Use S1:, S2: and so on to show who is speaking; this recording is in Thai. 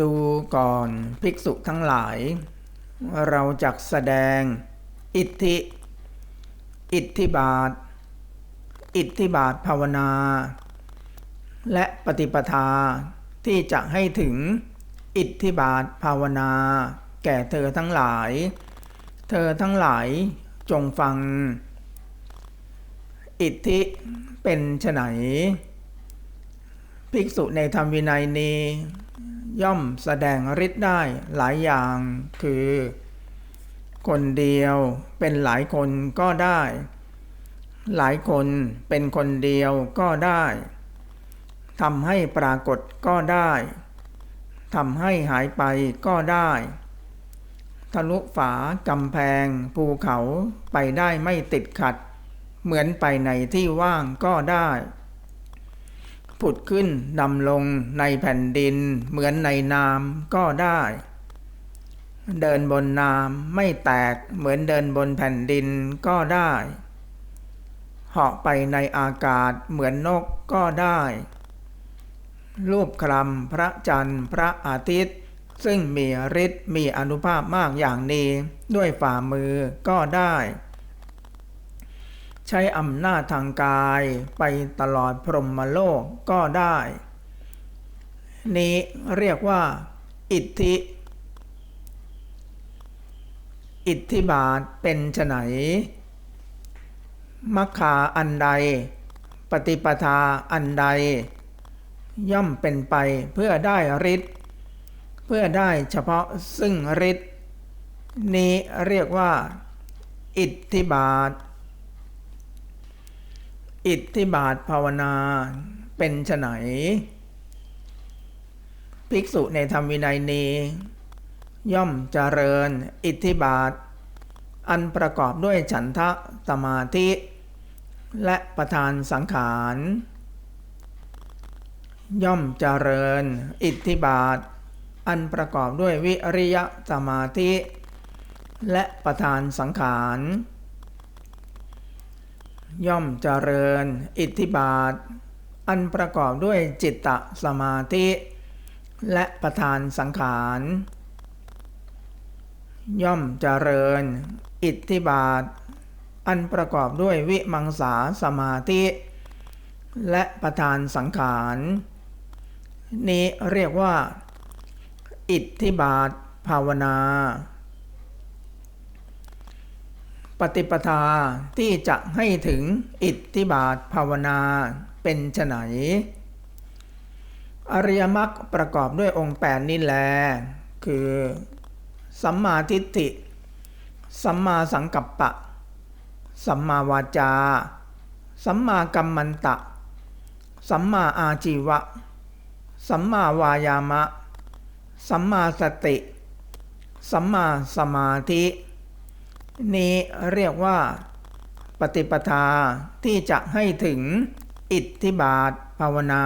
S1: ดูก่อนภิกษุทั้งหลาย เราจักแสดง อิทธิ อิทธิบาท อิทธิบาทภาวนา และปฏิปทาที่จะให้ถึงอิทธิบาทภาวนา แก่เธอทั้งหลาย เธอทั้งหลายจงฟัง อิทธิเป็นไฉนภิกษุในธรรมวินัยนี้ ย่อมแสดงฤทธิ์ได้หลายอย่าง คือ คนเดียวเป็นหลายคนก็ได้ หลายคนเป็นคนเดียวก็ได้ทำให้ปรากฏก็ได้ทำให้หายไปก็ได้ ทะลุฝากำแพงภูเขาไปได้ไม่ติดขัด เหมือนไปในที่ว่างก็ได้ ผุดขึ้นดำลงในแผ่นดินเหมือนในน้ำก็ได้ เดินบนน้ำไม่แตกเหมือนเดินบนแผ่นดินก็ได้เหาะไปในอากาศเหมือนนกก็ได้ รูปคลำพระจันทร์พระอาทิตย์ ซึ่งมีฤทธิ์มีอนุภาพมากอย่างนี้ ด้วยฝ่ามือก็ได้ ใช้อำนาจทางกายไปตลอดพรหมโลกก็ได้ นี้เรียกว่า อิทธิ อิทธิบาทเป็นไฉนมัคคาอันใด ปฏิปทาอันใด ย่อมเป็นไปเพื่อได้ฤทธิ์เพื่อได้เฉพาะซึ่งฤทธิ์นี้เรียกว่า อิทธิบาท อิทธิบาทภาวนาเป็นไฉนภิกษุในธรรมวินัยนี้ ย่อมเจริญอิทธิบาท อันประกอบด้วยฉันทะสมาธิ และประธานสังขาร ย่อมเจริญอิทธิบาท อันประกอบด้วยวิริยะสมาธิ และประธานสังขาร ย่อมเจริญ อิทธิบาท อันประกอบด้วยจิตตสมาธิ และประธานสังขาร ย่อมเจริญ อิทธิบาท อันประกอบด้วยวิมังสาสมาธิ และประธานสังขาร นี้เรียกว่า อิทธิบาทภาวนา ปฏิปทาที่จะให้ถึงอิทธิบาทภาวนาเป็นไฉนอริยมรรคประกอบด้วยองค์แปดนี่แล คือสัมมาทิฏฐิ สัมมาสังกัปปะ สัมมาวาจา สัมมากัมมันตะ สัมมาอาจีวะ สัมมาวายามะ สัมมาสติ สัมมาสมาธิ นี้เรียกว่า ปฏิปทาที่จะให้ถึงอิทธิบาทภาวนา